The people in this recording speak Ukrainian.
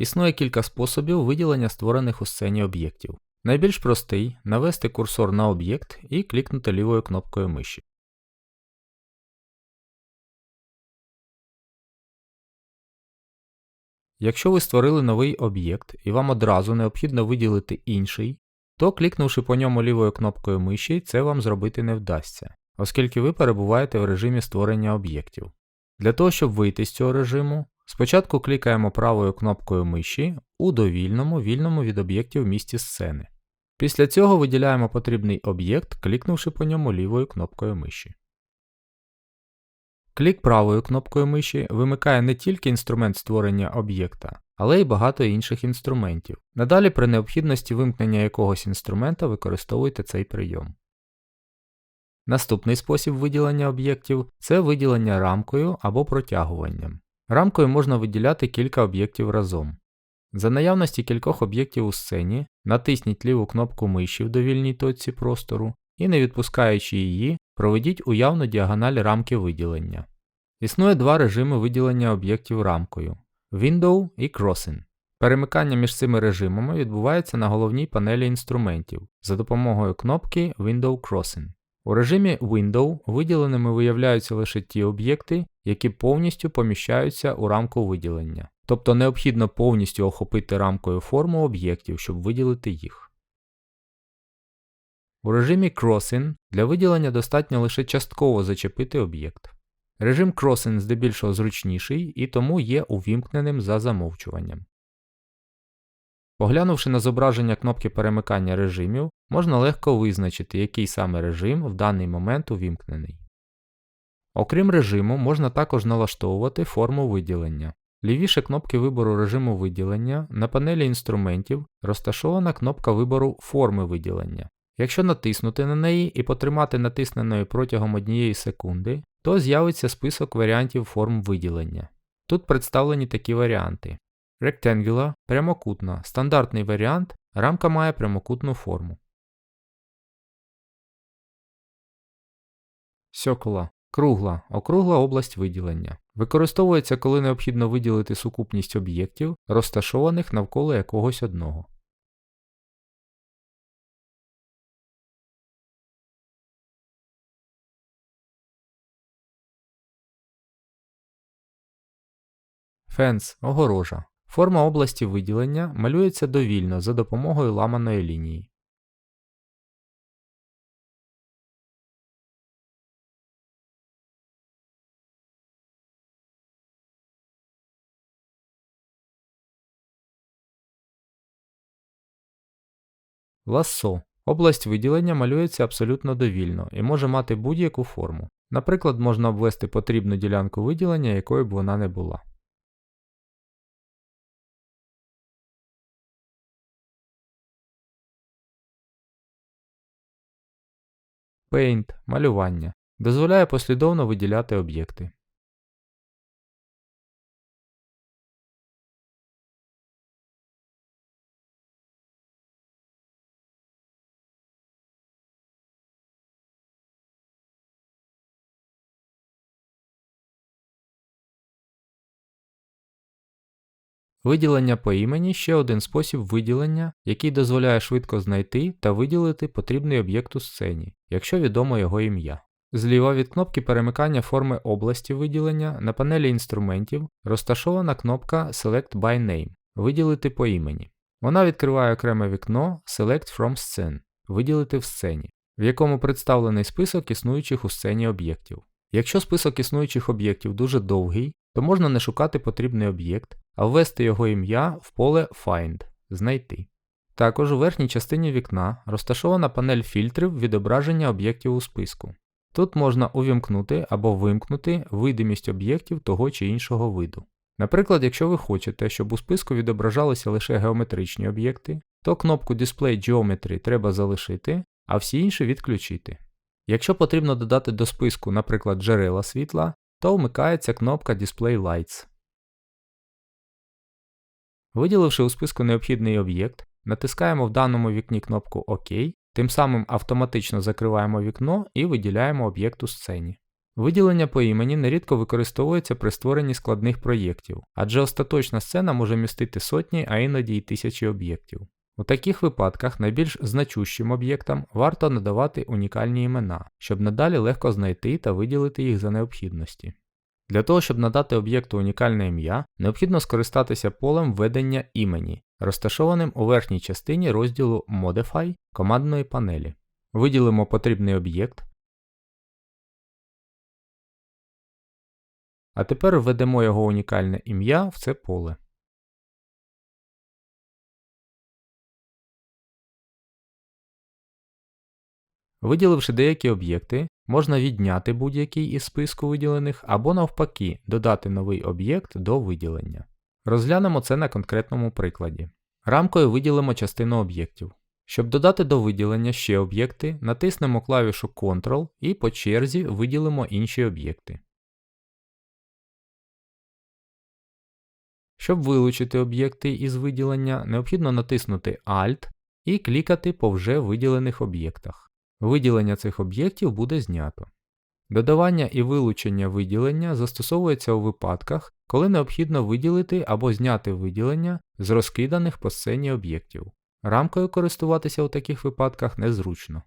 Існує кілька способів виділення створених у сцені об'єктів. Найбільш простий навести курсор на об'єкт і клікнути лівою кнопкою миші. Якщо ви створили новий об'єкт і вам одразу необхідно виділити інший, то клікнувши по ньому лівою кнопкою миші, це вам зробити не вдасться, оскільки ви перебуваєте в режимі створення об'єктів. Для того, щоб вийти з цього режиму, спочатку клікаємо правою кнопкою миші у довільному вільному від об'єктів місці сцени. Після цього виділяємо потрібний об'єкт, клікнувши по ньому лівою кнопкою миші. Клік правою кнопкою миші вимикає не тільки інструмент створення об'єкта, але й багато інших інструментів. Надалі при необхідності вимкнення якогось інструмента використовуйте цей прийом. Наступний спосіб виділення об'єктів це виділення рамкою або протягуванням. Рамкою можна виділяти кілька об'єктів разом. За наявності кількох об'єктів у сцені, натисніть ліву кнопку миші в довільній точці простору і, не відпускаючи її, проведіть уявну діагональ рамки виділення. Існує два режими виділення об'єктів рамкою Window і Crossing. Перемикання між цими режимами відбувається на головній панелі інструментів за допомогою кнопки Window Crossing. У режимі Window виділеними виявляються лише ті об'єкти, які повністю поміщаються у рамку виділення, тобто необхідно повністю охопити рамкою форму об'єктів, щоб виділити їх. У режимі Crossing для виділення достатньо лише частково зачепити об'єкт. Режим Crossing здебільшого зручніший і тому є увімкненим за замовчуванням. Поглянувши на зображення кнопки перемикання режимів, можна легко визначити, який саме режим в даний момент увімкнений. Окрім режиму, можна також налаштовувати форму виділення. Лівіше кнопки вибору режиму виділення на панелі інструментів розташована кнопка вибору форми виділення. Якщо натиснути на неї і потримати натисненою протягом однієї секунди, то з'явиться список варіантів форм виділення. Тут представлені такі варіанти. Rectangular – прямокутна, стандартний варіант, рамка має прямокутну форму. Circular – кругла, округла область виділення. Використовується, коли необхідно виділити сукупність об'єктів, розташованих навколо якогось одного. Фенс – огорожа. Форма області виділення малюється довільно за допомогою ламаної лінії. Лассо. Область виділення малюється абсолютно довільно і може мати будь-яку форму. Наприклад, можна обвести потрібну ділянку виділення, якою б вона не була. Paint – малювання. Дозволяє послідовно виділяти об'єкти. Виділення по імені ще один спосіб виділення, який дозволяє швидко знайти та виділити потрібний об'єкт у сцені, якщо відомо його ім'я. Зліва від кнопки перемикання форми області виділення на панелі інструментів розташована кнопка Select by Name Виділити по імені. Вона відкриває окреме вікно Select from Scene Виділити в сцені, в якому представлений список існуючих у сцені об'єктів. Якщо список існуючих об'єктів дуже довгий, то можна не шукати потрібний об'єкт, а ввести його ім'я в поле Find знайти. Також у верхній частині вікна розташована панель фільтрів відображення об'єктів у списку. Тут можна увімкнути або вимкнути видимість об'єктів того чи іншого виду. Наприклад, якщо ви хочете, щоб у списку відображалися лише геометричні об'єкти, то кнопку Display Geometry треба залишити, а всі інші відключити. Якщо потрібно додати до списку, наприклад, джерела світла, то вмикається кнопка Display Lights. Виділивши у списку необхідний об'єкт, натискаємо в даному вікні кнопку ОК, тим самим автоматично закриваємо вікно і виділяємо об'єкт у сцені. Виділення по імені нерідко використовується при створенні складних проєктів, адже остаточна сцена може містити сотні, а іноді й тисячі об'єктів. У таких випадках найбільш значущим об'єктам варто надавати унікальні імена, щоб надалі легко знайти та виділити їх за необхідності. Для того, щоб надати об'єкту унікальне ім'я, необхідно скористатися полем введення імені, розташованим у верхній частині розділу Modify командної панелі. Виділимо потрібний об'єкт. А тепер введемо його унікальне ім'я в це поле. Виділивши деякі об'єкти, можна відняти будь-який із списку виділених або навпаки додати новий об'єкт до виділення. Розглянемо це на конкретному прикладі. Рамкою виділимо частину об'єктів. Щоб додати до виділення ще об'єкти, натиснемо клавішу Ctrl і по черзі виділимо інші об'єкти. Щоб вилучити об'єкти із виділення, необхідно натиснути Alt і клікати по вже виділених об'єктах. Виділення цих об'єктів буде знято. Додавання і вилучення виділення застосовується у випадках, коли необхідно виділити або зняти виділення з розкиданих по сцені об'єктів. Рамкою користуватися у таких випадках незручно.